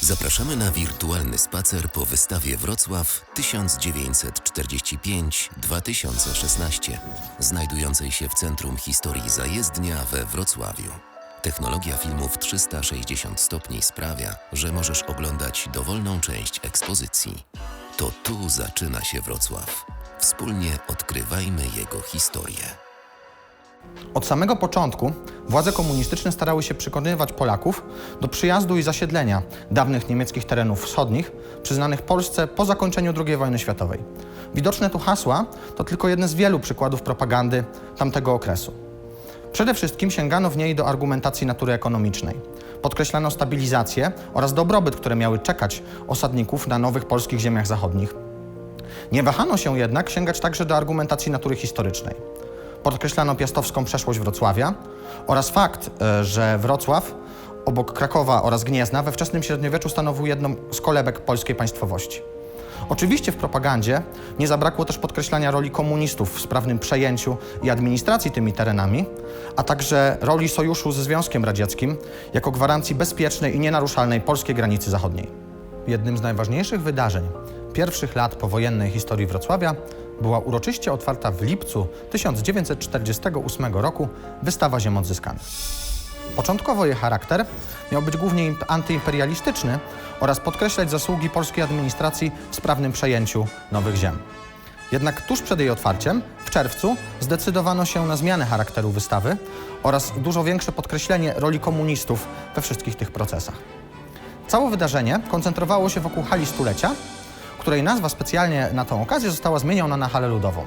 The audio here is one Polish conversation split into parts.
Zapraszamy na wirtualny spacer po wystawie Wrocław 1945-2016, znajdującej się w Centrum Historii Zajezdnia we Wrocławiu. Technologia filmu w 360 stopni sprawia, że możesz oglądać dowolną część ekspozycji. To tu zaczyna się Wrocław. Wspólnie odkrywajmy jego historię. Od samego początku władze komunistyczne starały się przekonywać Polaków do przyjazdu i zasiedlenia dawnych niemieckich terenów wschodnich, przyznanych Polsce po zakończeniu II wojny światowej. Widoczne tu hasła to tylko jedne z wielu przykładów propagandy tamtego okresu. Przede wszystkim sięgano w niej do argumentacji natury ekonomicznej. Podkreślano stabilizację oraz dobrobyt, które miały czekać osadników na nowych polskich ziemiach zachodnich. Nie wahano się jednak sięgać także do argumentacji natury historycznej. Podkreślano piastowską przeszłość Wrocławia oraz fakt, e, że Wrocław obok Krakowa oraz Gniezna we wczesnym średniowieczu stanowił jedną z kolebek polskiej państwowości. Oczywiście w propagandzie nie zabrakło też podkreślania roli komunistów w sprawnym przejęciu i administracji tymi terenami, a także roli sojuszu ze Związkiem Radzieckim jako gwarancji bezpiecznej i nienaruszalnej polskiej granicy zachodniej. Jednym z najważniejszych wydarzeń pierwszych lat powojennej historii Wrocławia była uroczyście otwarta w lipcu 1948 roku wystawa Ziem Odzyskanych. Początkowo jej charakter miał być głównie imp- antyimperialistyczny oraz podkreślać zasługi polskiej administracji w sprawnym przejęciu nowych ziem. Jednak tuż przed jej otwarciem, w czerwcu, zdecydowano się na zmianę charakteru wystawy oraz dużo większe podkreślenie roli komunistów we wszystkich tych procesach. Całe wydarzenie koncentrowało się wokół hali stulecia, której nazwa specjalnie na tą okazję została zmieniona na halę ludową.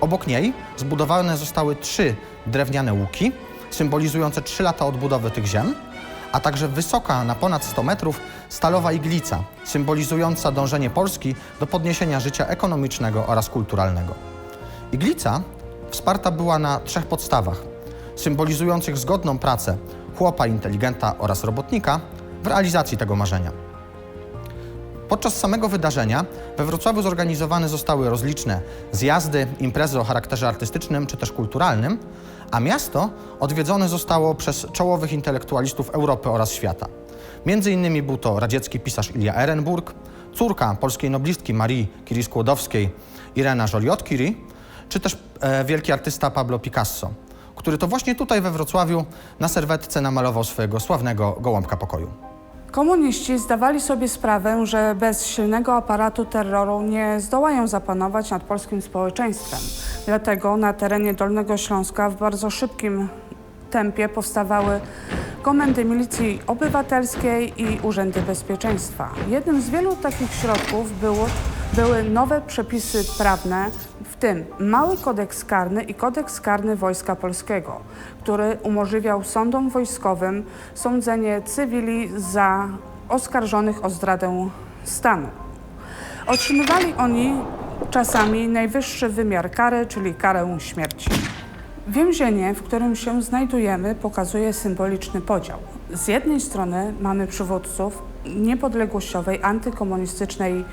Obok niej zbudowane zostały trzy drewniane łuki, symbolizujące trzy lata odbudowy tych ziem, a także wysoka na ponad 100 metrów stalowa iglica, symbolizująca dążenie Polski do podniesienia życia ekonomicznego oraz kulturalnego. Iglica wsparta była na trzech podstawach, symbolizujących zgodną pracę chłopa, inteligenta oraz robotnika w realizacji tego marzenia. Podczas samego wydarzenia we Wrocławiu zorganizowane zostały rozliczne zjazdy, imprezy o charakterze artystycznym czy też kulturalnym, a miasto odwiedzone zostało przez czołowych intelektualistów Europy oraz świata. Między innymi był to radziecki pisarz Ilia Ehrenburg, córka polskiej noblistki Marii Curie-Skłodowskiej Irena Joliot-Curie, czy też e, wielki artysta Pablo Picasso, który to właśnie tutaj we Wrocławiu na serwetce namalował swojego sławnego gołąbka pokoju. Komuniści zdawali sobie sprawę, że bez silnego aparatu terroru nie zdołają zapanować nad polskim społeczeństwem. Dlatego na terenie Dolnego Śląska w bardzo szybkim tempie powstawały komendy milicji obywatelskiej i urzędy bezpieczeństwa. Jednym z wielu takich środków było, były nowe przepisy prawne, w tym mały kodeks karny i kodeks karny Wojska Polskiego, który umożliwiał sądom wojskowym sądzenie cywili za oskarżonych o zdradę stanu. Otrzymywali oni czasami najwyższy wymiar kary, czyli karę śmierci. Więzienie, w którym się znajdujemy, pokazuje symboliczny podział. Z jednej strony mamy przywódców niepodległościowej, antykomunistycznej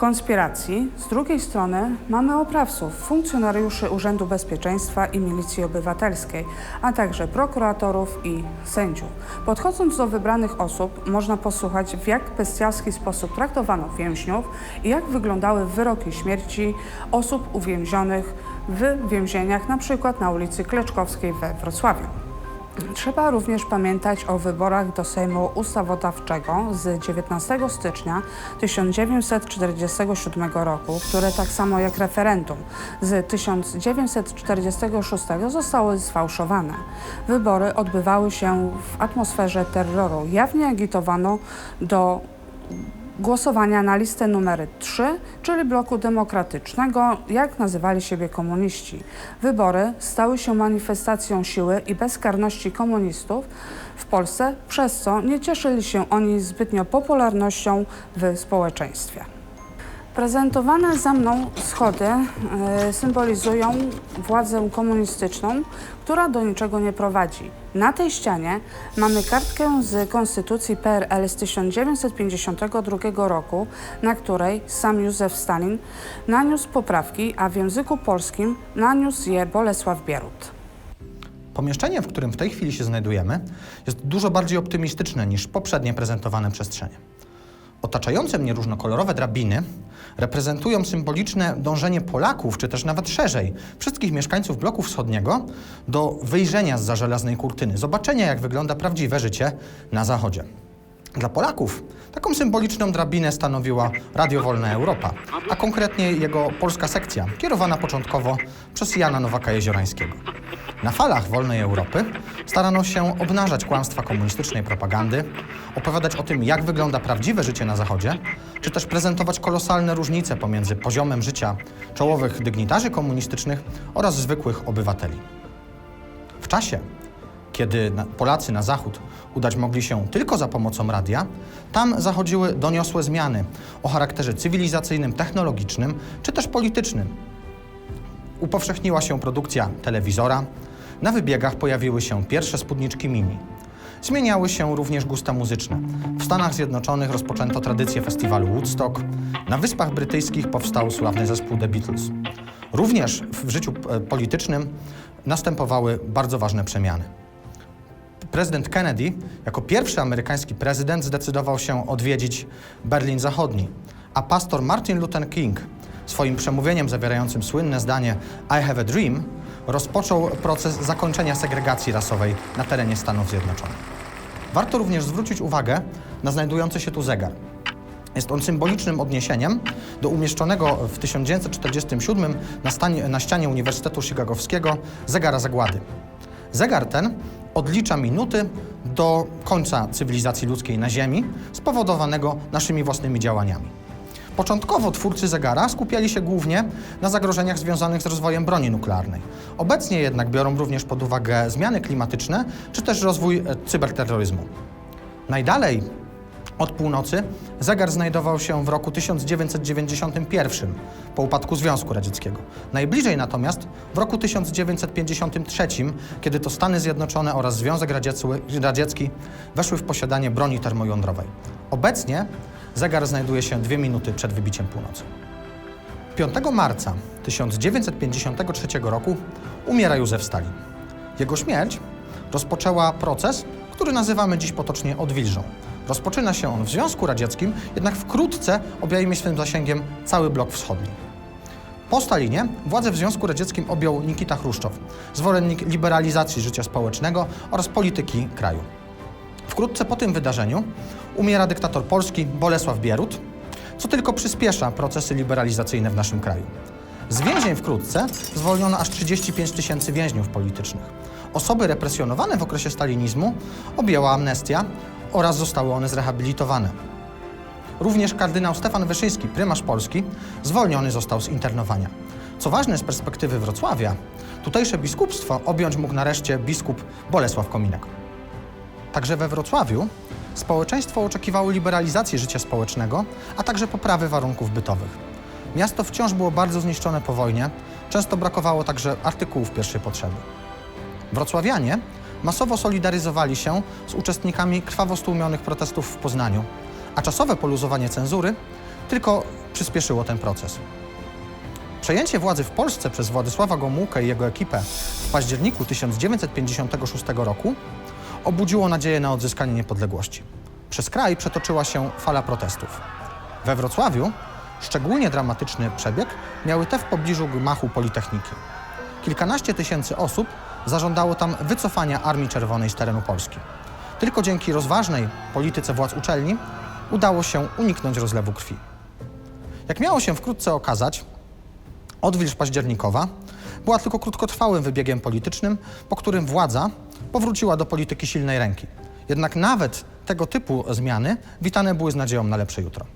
konspiracji, z drugiej strony mamy oprawców, funkcjonariuszy Urzędu Bezpieczeństwa i Milicji Obywatelskiej, a także prokuratorów i sędziów. Podchodząc do wybranych osób, można posłuchać, w jak bestialski sposób traktowano więźniów i jak wyglądały wyroki śmierci osób uwięzionych w więzieniach, na przykład na ulicy Kleczkowskiej we Wrocławiu. Trzeba również pamiętać o wyborach do Sejmu Ustawodawczego z 19 stycznia 1947 roku, które tak samo jak referendum z 1946 zostały sfałszowane. Wybory odbywały się w atmosferze terroru. Jawnie agitowano do głosowania na listę numery 3, czyli bloku demokratycznego, jak nazywali siebie komuniści. Wybory stały się manifestacją siły i bezkarności komunistów w Polsce, przez co nie cieszyli się oni zbytnio popularnością w społeczeństwie. Prezentowane za mną schody e, symbolizują władzę komunistyczną, która do niczego nie prowadzi. Na tej ścianie mamy kartkę z Konstytucji PRL z 1952 roku, na której sam Józef Stalin naniósł poprawki, a w języku polskim naniósł je Bolesław Bierut. Pomieszczenie, w którym w tej chwili się znajdujemy, jest dużo bardziej optymistyczne niż poprzednie prezentowane przestrzenie. Otaczające mnie różnokolorowe drabiny reprezentują symboliczne dążenie Polaków, czy też nawet szerzej, wszystkich mieszkańców bloku wschodniego do wyjrzenia z za żelaznej kurtyny, zobaczenia jak wygląda prawdziwe życie na Zachodzie. Dla Polaków taką symboliczną drabinę stanowiła Radio Wolna Europa, a konkretnie jego polska sekcja, kierowana początkowo przez Jana Nowaka Jeziorańskiego. Na falach wolnej Europy starano się obnażać kłamstwa komunistycznej propagandy, opowiadać o tym, jak wygląda prawdziwe życie na Zachodzie, czy też prezentować kolosalne różnice pomiędzy poziomem życia czołowych dygnitarzy komunistycznych oraz zwykłych obywateli. W czasie, kiedy Polacy na zachód udać mogli się tylko za pomocą radia, tam zachodziły doniosłe zmiany o charakterze cywilizacyjnym, technologicznym czy też politycznym. Upowszechniła się produkcja telewizora, na wybiegach pojawiły się pierwsze spódniczki mini. Zmieniały się również gusta muzyczne. W Stanach Zjednoczonych rozpoczęto tradycję festiwalu Woodstock, na Wyspach Brytyjskich powstał sławny zespół The Beatles. Również w życiu e, politycznym następowały bardzo ważne przemiany. Prezydent Kennedy jako pierwszy amerykański prezydent zdecydował się odwiedzić Berlin Zachodni, a pastor Martin Luther King swoim przemówieniem zawierającym słynne zdanie I have a dream rozpoczął proces zakończenia segregacji rasowej na terenie Stanów Zjednoczonych. Warto również zwrócić uwagę na znajdujący się tu zegar. Jest on symbolicznym odniesieniem do umieszczonego w 1947 na, stanie, na ścianie Uniwersytetu Chicagowskiego zegara zagłady. Zegar ten odlicza minuty do końca cywilizacji ludzkiej na Ziemi, spowodowanego naszymi własnymi działaniami. Początkowo twórcy zegara skupiali się głównie na zagrożeniach związanych z rozwojem broni nuklearnej. Obecnie jednak biorą również pod uwagę zmiany klimatyczne czy też rozwój e, cyberterroryzmu. Najdalej od północy zegar znajdował się w roku 1991 po upadku Związku Radzieckiego. Najbliżej natomiast w roku 1953, kiedy to Stany Zjednoczone oraz Związek Radziecki weszły w posiadanie broni termojądrowej. Obecnie zegar znajduje się dwie minuty przed wybiciem północy. 5 marca 1953 roku umiera Józef Stalin. Jego śmierć rozpoczęła proces, który nazywamy dziś potocznie odwilżą. Rozpoczyna się on w Związku Radzieckim, jednak wkrótce obejmie swym zasięgiem cały blok wschodni. Po Stalinie władzę w Związku Radzieckim objął Nikita Chruszczow, zwolennik liberalizacji życia społecznego oraz polityki kraju. Wkrótce po tym wydarzeniu umiera dyktator polski Bolesław Bierut, co tylko przyspiesza procesy liberalizacyjne w naszym kraju. Z więzień wkrótce zwolniono aż 35 tysięcy więźniów politycznych. Osoby represjonowane w okresie stalinizmu objęła amnestia oraz zostały one zrehabilitowane. Również kardynał Stefan Wyszyński, prymarz Polski, zwolniony został z internowania. Co ważne z perspektywy Wrocławia, tutejsze biskupstwo objąć mógł nareszcie biskup Bolesław Kominek. Także we Wrocławiu społeczeństwo oczekiwało liberalizacji życia społecznego, a także poprawy warunków bytowych. Miasto wciąż było bardzo zniszczone po wojnie, często brakowało także artykułów pierwszej potrzeby. Wrocławianie masowo solidaryzowali się z uczestnikami krwawo stłumionych protestów w Poznaniu, a czasowe poluzowanie cenzury tylko przyspieszyło ten proces. Przejęcie władzy w Polsce przez Władysława Gomułkę i jego ekipę w październiku 1956 roku obudziło nadzieję na odzyskanie niepodległości. Przez kraj przetoczyła się fala protestów. We Wrocławiu szczególnie dramatyczny przebieg miały te w pobliżu gmachu Politechniki. Kilkanaście tysięcy osób zażądało tam wycofania Armii Czerwonej z terenu Polski. Tylko dzięki rozważnej polityce władz uczelni udało się uniknąć rozlewu krwi. Jak miało się wkrótce okazać, odwilż październikowa była tylko krótkotrwałym wybiegiem politycznym, po którym władza powróciła do polityki silnej ręki. Jednak nawet tego typu zmiany witane były z nadzieją na lepsze jutro.